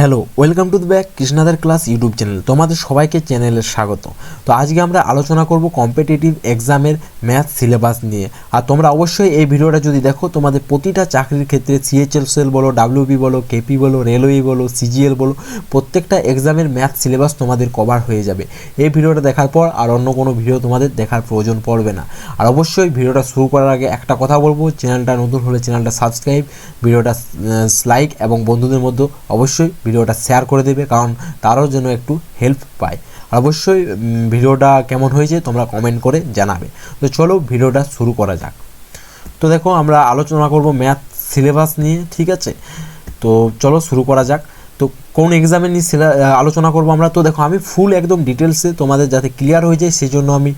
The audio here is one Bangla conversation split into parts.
Hello, welcome to the back কৃষ্ণাদার class YouTube channel. তোমাদের সবাইকে চ্যানেলে স্বাগত। তো আজকে আমরা আলোচনা করব কম্পিটিটিভ এক্সামের ম্যাথ সিলেবাস নিয়ে। আর তোমরা অবশ্যই এই ভিডিওটা যদি দেখো, তোমাদের প্রতিটা চাকরির ক্ষেত্রে সিএইচএলসেল বলো ডাব্লিউবি বলো কেপি বলো রেলওয়ে বলো সিজিএল বলো, প্রত্যেকটা এক্সামের ম্যাথ সিলেবাস তোমাদের কভার হয়ে যাবে। এই ভিডিওটা দেখার পর আর অন্য কোনো ভিডিও তোমাদের দেখার প্রয়োজন পড়বে না। আর অবশ্যই ভিডিওটা শুরু করার আগে একটা কথা বলব, চ্যানেলটা নতুন হলে চ্যানেলটা সাবস্ক্রাইব ভিডিওটা লাইক এবং বন্ধুদের মধ্যে অবশ্যই ভিডিওটা শেয়ার করে দেবে, কারণ তারাও যেন একটু হেল্প পায়। আর অবশ্যই ভিডিওটা কেমন হয়েছে তোমরা কমেন্ট করে জানাবে। তো চলো ভিডিওটা শুরু করা যাক। তো দেখো, আমরা আলোচনা করব ম্যাথ সিলেবাস নিয়ে, ঠিক আছে? তো চলো শুরু করা যাক। তো কোন এক্সামে নিয়ে আলোচনা করব আমরা? তো দেখো, আমি ফুল একদম ডিটেলসে তোমাদের যাতে ক্লিয়ার হয়ে যায় সেই জন্য আমি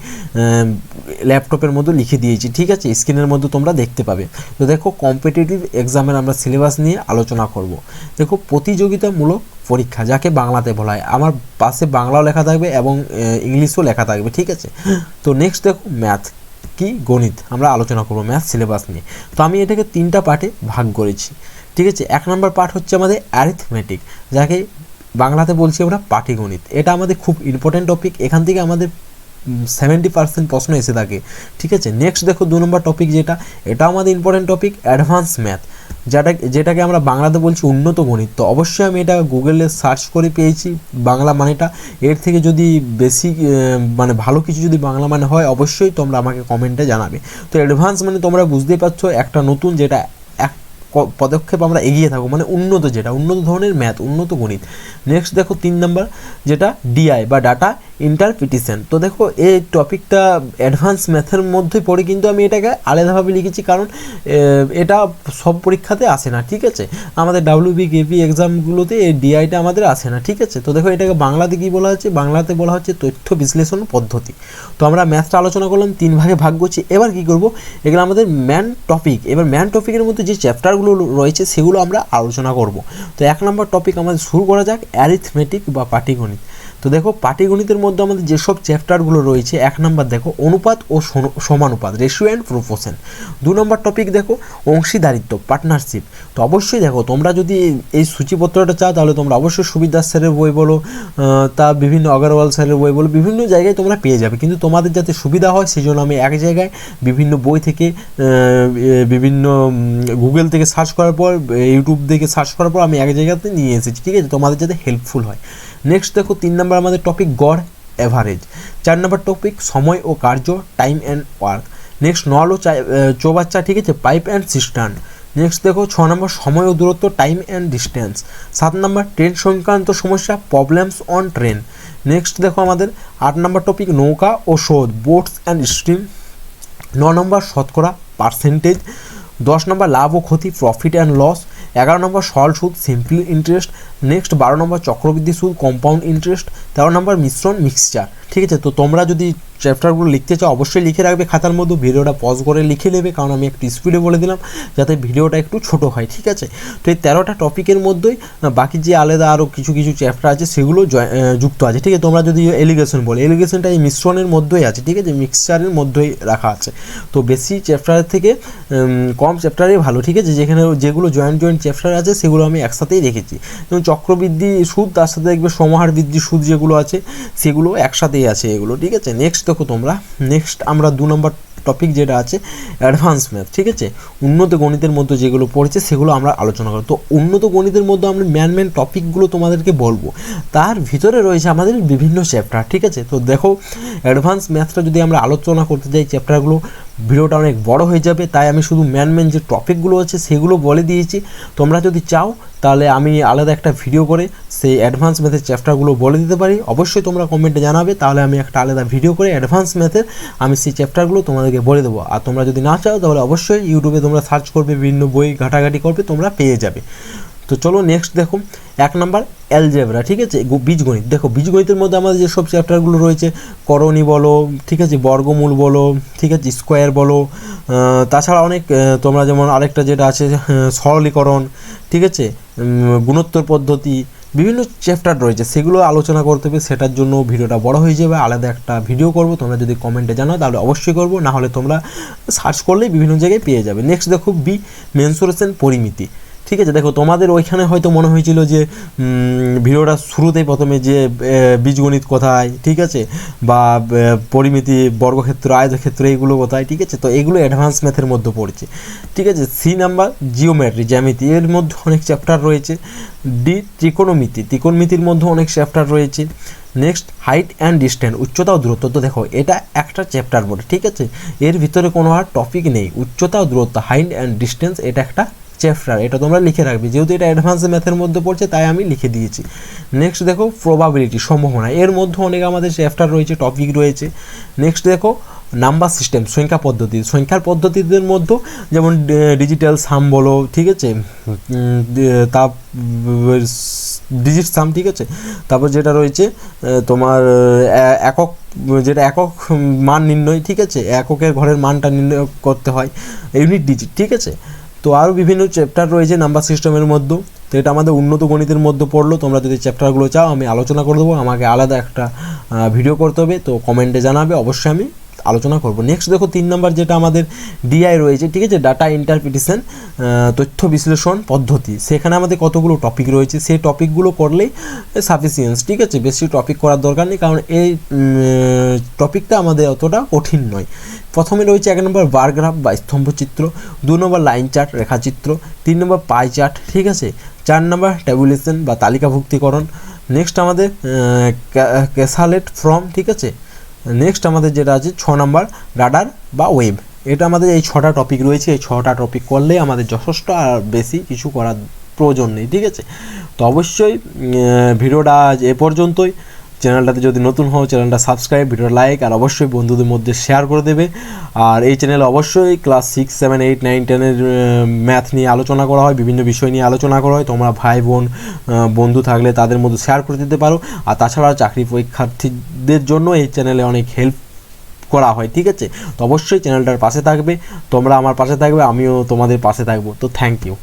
ল্যাপটপের মধ্যে লিখে দিয়েছি, ঠিক আছে? স্ক্রিনের মধ্যে তোমরা দেখতে পাবে। তো দেখো কম্পিটিটিভ এক্সামের আমরা সিলেবাস নিয়ে আলোচনা করব। দেখো, প্রতিযোগিতামূলক পরীক্ষা, যাকে বাংলাতে বলা হয়। আমার পাশে বাংলাও লেখা থাকবে এবং ইংলিশও লেখা থাকবে, ঠিক আছে? তো নেক্সট দেখো ম্যাথ কি গণিত? আমরা আলোচনা করব ম্যাথ সিলেবাস নিয়ে। তো আমি এটাকে তিনটা পার্টে ভাগ করেছি। ঠিক আছে, এক নম্বর পার্ট হচ্ছে আমাদের অ্যারিথমেটিক যাকে বাংলাতে বলছি আমরা পাটিগণিত। এটা আমাদের খুব ইম্পর্টেন্ট টপিক এখান থেকে আমাদের সেভেন্টি পার্সেন্ট প্রশ্ন এসে থাকে। ঠিক আছে নেক্সট দেখো দু নম্বর টপিক যেটা, এটা আমাদের ইম্পর্টেন্ট টপিক অ্যাডভান্স ম্যাথ যেটা, যেটাকে আমরা বাংলাতে বলছি উন্নত গণিত। তো অবশ্যই আমি এটা গুগলে সার্চ করে পেয়েছি, বাংলা মানেটা। এর থেকে যদি বেশি মানে ভালো কিছু যদি বাংলা মানে হয়, অবশ্যই তোমরা আমাকে কমেন্টে জানাবে। তো অ্যাডভান্স মানে তোমরা বুঝতেই পারছ একটা নতুন যেটা পদক্ষেপ আমরা এগিয়ে থাকব মানে উন্নত যেটা, উন্নত ধরনের ম্যাথ উন্নত গণিত। নেক্সট দেখো তিন নাম্বার যেটা ডিআই বা ডাটা ইন্টারপ্রিটেশন তো দেখো, এই টপিকটা অ্যাডভান্স ম্যাথের মধ্যে পড়ে কিন্তু আমি এটাকে আলাদাভাবে লিখেছি কারণ এটা সব পরীক্ষাতে আসে না, ঠিক আছে? আমাদের ডাব্লিউবি কেপি এক্সামগুলোতে এই ডিআইটা আমাদের আসে না, ঠিক আছে? তো দেখো, এটাকে বাংলাতে কী বলা হচ্ছে? বাংলাতে বলা হচ্ছে তথ্য বিশ্লেষণ পদ্ধতি। তো আমরা ম্যাথটা আলোচনা করলাম, তিন ভাগে ভাগ করছি। এবার কি করব? এগুলো আমাদের ম্যান টপিক এবার ম্যান টপিকের মধ্যে যে চ্যাপ্টারগুলো রয়েছে, সেগুলো আমরা আলোচনা করব। তো এক নম্বর টপিক আমাদের শুরু করা যাক অ্যারিথমেটিক বা পাটিগণিত। তো দেখো, পাটিগণিতের মধ্যে আমাদের যেসব চ্যাপ্টারগুলো রয়েছে, এক নম্বর দেখো, অনুপাত ও সমানুপাত রেশিও অ্যান্ড প্রপোর্শন দু নম্বর টপিক দেখো, অংশীদারিত্ব পার্টনারশিপ তো অবশ্যই দেখো, তোমরা যদি এই সূচিপত্রটা চাও, তাহলে তোমরা অবশ্যই সুবিধার স্যারের বই বলো তা বিভিন্ন অগরওয়াল স্যারের বই বলো, বিভিন্ন জায়গায় তোমরা পেয়ে যাবে। কিন্তু তোমাদের যাতে সুবিধা হয় সেই জন্য আমি এক জায়গায় বিভিন্ন বই থেকে বিভিন্ন গুগল থেকে সার্চ করার পর ইউটিউব থেকে সার্চ করার পর আমি এক জায়গাতে নিয়ে এসেছি, ঠিক আছে? তোমাদের যাতে হেল্পফুল হয়। নেক্সট দেখো, তিন নম্বর আমাদের টপিক গড়। অ্যাভারেজ চার নম্বর টপিক সময় ও কার্য টাইম অ্যান্ড ওয়ার্ক নেক্সট নল ও চৌবাচ্চা, ঠিক আছে? পাইপ অ্যান্ড সিস্টার্ন নেক্সট দেখো, ছ নম্বর সময় ও দূরত্ব টাইম অ্যান্ড ডিস্টেন্স সাত নম্বর ট্রেন সংক্রান্ত সমস্যা প্রবলেমস অন ট্রেন নেক্সট দেখো আমাদের আট নম্বর টপিক নৌকা ও শোধ বোটস অ্যান্ড স্ট্রিম ন নম্বর শতকরা পার্সেন্টেজ দশ নম্বর লাভ ও ক্ষতি প্রফিট অ্যান্ড লস এগারো নম্বর সরল সুদ, সিম্পল ইন্টারেস্ট, নেক্সট বারো নম্বর চক্রবৃদ্ধি সুদ, কম্পাউন্ড ইন্টারেস্ট, তেরো নম্বর মিশ্রণ মিক্সচার। ঠিক আছে, তো তোমরা যদি চ্যাপ্টারগুলো লিখতে চাও, অবশ্যই লিখে রাখবে খাতার মধ্যে, ভিডিওটা পজ করে লিখে নেবে, কারণ আমি একটু স্পিডে বলে দিলাম, যাতে ভিডিওটা একটু ছোট হয়, ঠিক আছে? তো এই তেরোটা টপিকের মধ্যেই বাকি যে আলাদা আরও কিছু কিছু চ্যাপ্টার আছে, সেগুলো যুক্ত আছে, ঠিক আছে? তোমরা যদি এলিগেশন বলে এলিগেশনটা এই মিশ্রণের মধ্যেই আছে, ঠিক আছে? মিক্সচারের মধ্যেই রাখা আছে। তো বেশি চ্যাপ্টারের থেকে কম চ্যাপ্টারই ভালো, ঠিক আছে? যেখানে যেগুলো জয়েন্ট জয়েন্ট চ্যাপ্টার আছে, সেগুলো আমি একসাথেই রেখেছি। যেমন চক্রবৃদ্ধি সুদ, তার সাথে দেখবে সমাহার বৃদ্ধি সুদ যেগুলো আছে, সেগুলো একসাথেই আছে এগুলো, ঠিক আছে? নেক্সট দেখো তোমরা নেক্সট আমরা দু নম্বর টপিক যেটা আছে অ্যাডভান্স ম্যাথ ঠিক আছে? উন্নত গণিতের মধ্যে যেগুলো পড়েছে, সেগুলো আমরা আলোচনা করব। তো উন্নত গণিতের মধ্যে আমরা ম্যান ম্যান টপিকগুলো তোমাদেরকে বলব। তার ভিতরে রয়েছে আমাদের বিভিন্ন চ্যাপ্টার ঠিক আছে? তো দেখো অ্যাডভান্স ম্যাথটা যদি আমরা আলোচনা করতে যাই চ্যাপ্টারগুলো ভিডিওটা অনেক বড় হয়ে যাবে, তাই আমি শুধু ম্যান ম্যান যে টপিকগুলো আছে সেগুলো বলে দিয়েছি। তোমরা যদি চাও, তাহলে আমি আলাদা একটা ভিডিও করে সেই অ্যাডভান্স ম্যাথের চ্যাপ্টারগুলো বলে দিতে পারি। অবশ্যই তোমরা কমেন্টে জানাবে, তাহলে আমি একটা আলাদা ভিডিও করে অ্যাডভান্স ম্যাথের আমি সেই চ্যাপ্টারগুলো তোমাদেরকে বলে দেবো। আর তোমরা যদি না চাও, তাহলে অবশ্যই ইউটিউবে তোমরা সার্চ করবে, বিভিন্ন বই ঘাটাঘাটি করবে, তোমরা পেয়ে যাবে। তো চলো নেক্সট দেখো, এক নাম্বার অ্যালজেব্রা ঠিক আছে? বীজগণিত। দেখো, বীজগণিতের মধ্যে আমাদের যেসব চ্যাপ্টারগুলো রয়েছে, করণী বলো, ঠিক আছে? বর্গমূল বলো, ঠিক আছে? স্কোয়ার বলো তাছাড়া অনেক তোমরা যেমন আরেকটা যেটা আছে সরলীকরণ, ঠিক আছে? গুণোত্তর পদ্ধতি, বিভিন্ন চ্যাপ্টার রয়েছে। সেগুলো আলোচনা করতে হবে, সেটার জন্য ভিডিওটা বড় হয়ে যাবে। আলাদা একটা ভিডিও করব, তোমরা যদি কমেন্টে জানাও, তাহলে অবশ্যই করব। না হলে তোমরা সার্চ করলেই বিভিন্ন জায়গায় পেয়ে যাবে। নেক্সট দেখো বি মেনসুরেশন পরিমিতি। ঠিক আছে, দেখো তোমাদের ওইখানে হয়তো মনে হয়েছিল যে ভিডিওটা শুরুতেই প্রথমে যে বীজগণিত কোথায়, ঠিক আছে, বা পরিমিতি, বর্গক্ষেত্র, আয়তক্ষেত্র, এইগুলো কোথায়, ঠিক আছে, তো এগুলো অ্যাডভান্স ম্যাথের মধ্যে পড়ছে। ঠিক আছে সি নাম্বার জিওমেট্রি জ্যামিতি, এর মধ্যে অনেক চ্যাপ্টার রয়েছে। ডি ত্রিকোণমিতি ত্রিকোণমিতির মধ্যে অনেক চ্যাপ্টার রয়েছে। নেক্সট হাইট অ্যান্ড ডিস্টেন্স উচ্চতা ও দূরত্ব, তো দেখো, এটা একটা চ্যাপ্টার বলে ঠিক আছে, এর ভিতরে কোনো আর টপিক নেই, উচ্চতা ও দূরত্ব হাইট অ্যান্ড ডিস্টেন্স এটা একটা চ্যাপ্টার এটা তোমরা লিখে রাখবে। যেহেতু এটা অ্যাডভান্স ম্যাথের মধ্যে পড়ছে, তাই আমি লিখে দিয়েছি। নেক্সট দেখো প্রবাবিলিটি সম্ভাবনা। এর মধ্যে অনেক আমাদের চ্যাপ্টার রয়েছে টপিক রয়েছে। নেক্সট দেখো নাম্বার সিস্টেম সংখ্যা পদ্ধতি। সংখ্যার পদ্ধতিদের মধ্যে যেমন ডিজিটাল সাম বলো, ঠিক আছে? তা ডিজিট সাম ঠিক আছে? তারপর যেটা রয়েছে তোমার একক, যেটা একক মান নির্ণয়, ঠিক আছে? এককের ঘরের মানটা নির্ণয় করতে হয় ইউনিট ডিজিট ঠিক আছে? তো আরও বিভিন্ন চ্যাপ্টার রয়েছে নাম্বার সিস্টেমের মধ্যে। তো এটা আমাদের উন্নত গণিতের মধ্যে পড়ল। তোমরা যদি চ্যাপ্টারগুলো চাও, আমি আলোচনা করে দেবো। আমাকে আলাদা একটা ভিডিও করতে হবে। তো কমেন্টে জানাবে। অবশ্যই আমি আলোচনা করব। নেক্সট দেখো, তিন নম্বর যেটা আমাদের ডিআই রয়েছে, ঠিক আছে? ডাটা ইন্টারপ্রিটেশন তথ্য বিশ্লেষণ পদ্ধতি। সেখানে আমাদের কতগুলো টপিক রয়েছে? সেই টপিকগুলো করলেই সাফিসিয়েন্স ঠিক আছে? বেশি টপিক করার দরকার নেই, কারণ এই টপিকটা আমাদের অতটা কঠিন নয়। প্রথমে রয়েছে এক নম্বর বারগ্রাফ বা স্তম্ভচিত্র দু নম্বর লাইন চার্ট রেখাচিত্র, তিন নম্বর পাই চার্ট ঠিক আছে? চার নম্বর ট্যাবুলেশন বা তালিকাভুক্তিকরণ। নেক্সট আমাদের ক্যাসালেট ফর্ম ঠিক আছে? নেক্সট আমাদের যেটা আছে, ছ নম্বর রাডার বা ওয়েব এটা আমাদের এই ছটা টপিক রয়েছে। এই ছটা টপিক করলেই আমাদের যথেষ্ট আর বেশি কিছু করার প্রয়োজন নেই, ঠিক আছে? তো অবশ্যই ভিডিওটা আজ এ পর্যন্তই। চ্যানেলটাতে যদি নতুন হও, চ্যানেলটা সাবস্ক্রাইব ভিডিও লাইক, আর অবশ্যই বন্ধুদের মধ্যে শেয়ার করে দেবে। আর এই চ্যানেলে অবশ্যই class six, seven, eight, nine, টেনের ম্যাথ নিয়ে আলোচনা করা হয়, বিভিন্ন বিষয় নিয়ে আলোচনা করা হয়। তোমরা ভাই, বোন বন্ধু থাকলে তাদের মধ্যে শেয়ার করে দিতে পারো। আর তাছাড়া চাকরি পরীক্ষার্থীদের জন্য এই চ্যানেলে অনেক হেল্প করা হয়, ঠিক আছে? তো অবশ্যই চ্যানেলটার পাশে থাকবে। তোমরা আমার পাশে থাকবে, আমিও তোমাদের পাশে থাকব। তো থ্যাংক ইউ